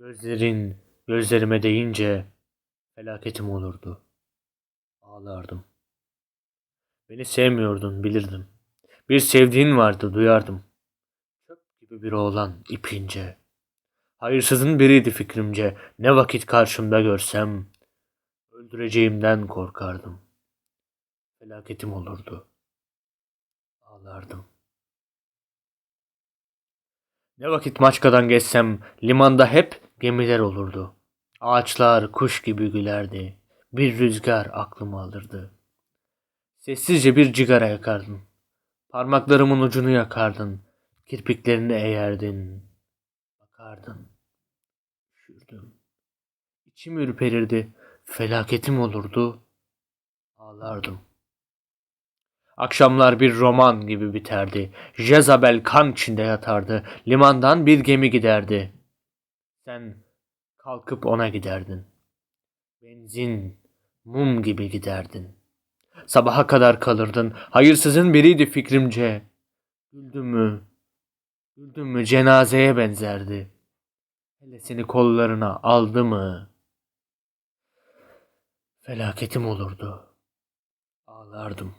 Gözlerin gözlerime değince felaketim olurdu. Ağlardım. Beni sevmiyordun bilirdim. Bir sevdiğin vardı duyardım. Çöp gibi bir oğlan ipince. Hayırsızın biriydi fikrimce. Ne vakit karşımda görsem öldüreceğimden korkardım. Felaketim olurdu. Ağlardım. Ne vakit Maçka'dan geçsem limanda hep gemiler olurdu. Ağaçlar kuş gibi gülerdi. Bir rüzgar aklımı alırdı. Sessizce bir cigara yakardın. Parmaklarımın ucunu yakardın. Kirpiklerini eğerdin. Bakardın. Üşürdüm. İçim ürperirdi. Felaketim olurdu. Ağlardım. Akşamlar bir roman gibi biterdi. Jezabel kan içinde yatardı. Limandan bir gemi giderdi. Sen kalkıp ona giderdin. Benzin, mum gibi giderdin. Sabaha kadar kalırdın. Hayırsızın biriydi fikrimce. Güldün mü? Güldün mü cenazeye benzerdi. Hele seni kollarına aldı mı? Felaketim olurdu. Ağlardım.